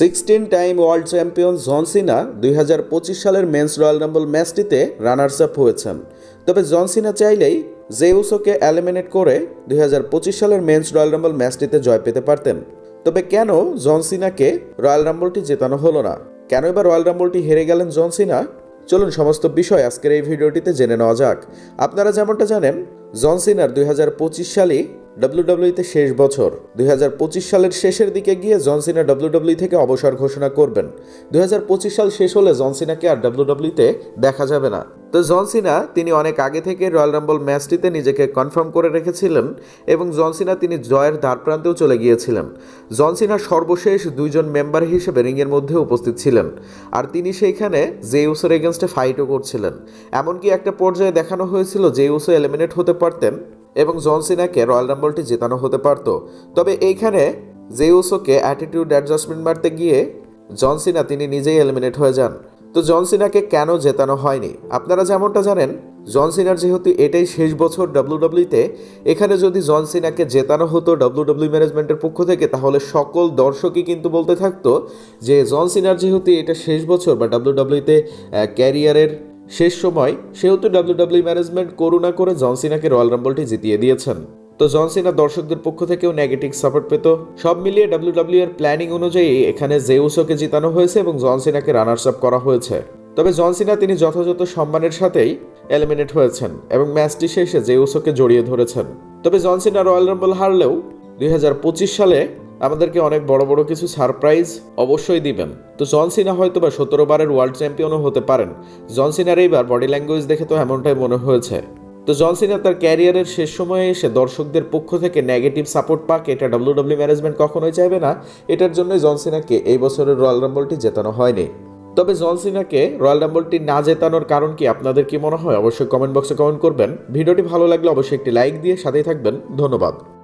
Sixteen time world champion John Cena দুই সালের men's royal rumble ম্যাচটিতে রানার্স আপ হয়েছেন। তবে জনসিনা চাইলেই জেউসোকে এলিমিনেট করে দুই সালের মেন্স রয়্যাল রাম্বল ম্যাচটিতে জয় পেতে পারতেন। তবে কেন জনসিনাকে রয়্যাল রাম্বলটি জেতানো হলো না? কেন এবার রয়্যাল রাম্বলটি হেরে গেলেন জনসিনা চলুন সমস্ত বিষয় আজকের এই ভিডিওটিতে জেনে নেওয়া যাক। আপনারা যেমনটা জানেন জন সিনার দুই সালই ডাব্লিউডাব্লিউতে শেষ বছর। দুই হাজার পঁচিশ সালের শেষের দিকে গিয়ে জনসিনা ডাব্লিউডাব্লিউ থেকে অবসর ঘোষণা করবেন। দুই হাজার পঁচিশ সাল শেষ হলে জনসিনাকে আর ডাব্লিউডাব্লিউতে দেখা যাবে না। তো জনসিনা তিনি অনেক আগে থেকে রয়্যাল রাম্বল ম্যাচটিতে নিজেকে কনফার্ম করে রেখেছিলেন এবং জনসিনা তিনি জয়ের দ্বারপ্রান্তেও চলে গিয়েছিলেন। জন সিনা সর্বশেষ দুইজন মেম্বার হিসেবে রিংয়ের মধ্যে উপস্থিত ছিলেন। আর তিনি সেইখানে জেউসের এগেনস্টে ফাইটও করছিলেন। এমনকি একটা পর্যায়ে দেখানো হয়েছিল জেউসো এলিমিনেট হতে পারতেন। এবং জন সিনাকে রয়্যাল রাম্বলটি জেতানো হতে পারত। তবে এইখানে জেউসোকে অ্যাটিটিউড অ্যাডজাস্টমেন্ট মারতে গিয়ে জন সিনা তিনি নিজেই এলিমিনেট হয়ে যান। তো জন সিনাকে কেন জেতানো হয়নি? আপনারা যেমনটা জানেন, জন সিনার যেহেতু এটাই শেষ বছর ডাব্লিউডাব্লিউতে, এখানে যদি জন সিনাকে জেতানো হতো ডাব্লিউডাব্লিউ ম্যানেজমেন্টের পক্ষ থেকে, তাহলে সকল দর্শকই কিন্তু বলতে থাকতো যে জন সিনার যেহেতু এটা শেষ বছর বা ডাব্লিউডাব্লিউতে ক্যারিয়ারের শেষ সময় সেহেতু ডাব্লিউডাব্লিউ ম্যানেজমেন্ট করুণা করে জনসিনাকে রয়্যাল রাম্বলটি জিতিয়ে দিয়েছেন। তো জন সিনা দর্শকদের পক্ষ থেকেও নেগেটিভ সাপোর্ট পেত। সব মিলিয়ে ডাব্লিউডাব্লিউ এর প্ল্যানিং অনুযায়ী এখানে জেউসোকে জিতানো হয়েছে এবং জনসিনাকে রানার্স আপ করা হয়েছে। তবে জনসিনা তিনি যথাযথ সম্মানের সাথেই এলিমিনেট হয়েছেন এবং ম্যাচটি শেষে জেউসোকে জড়িয়ে ধরেছেন। তবে জনসিনা রয়্যাল রাম্বল হারলেও দুই হাজার পঁচিশ সালে আমাদেরকে অনেক বড় বড় কিছু সারপ্রাইজ অবশ্যই দিবেন। তো জন সিনা হয়তো বা সতেরো বারের ওয়ার্ল্ড চ্যাম্পিয়নও হতে পারেন। জন সিনার এইবার বডি ল্যাঙ্গুয়েজ দেখে তো এমনটাই মনে হয়েছে। তো জন সিনা তার ক্যারিয়ারের শেষ সময়ে এসে দর্শকদের পক্ষ থেকে নেগেটিভ সাপোর্ট পাক। এটা ডাব্লিউডাব্লিউ ম্যানেজমেন্ট কখনোই চাইবে না। এটার জন্যই জন সিনাকে এই বছরের রয়্যাল রাম্বলটি জেতানো হয়নি। তবে জন সিনাকে রয়্যাল রাম্বলটি না জেতানোর কারণ কি আপনাদের কি মনে হয়? অবশ্যই কমেন্ট বক্সে কমেন্ট করবেন। ভিডিওটি ভালো লাগলে অবশ্যই একটি লাইক দিয়ে সাথেই থাকবেন। ধন্যবাদ।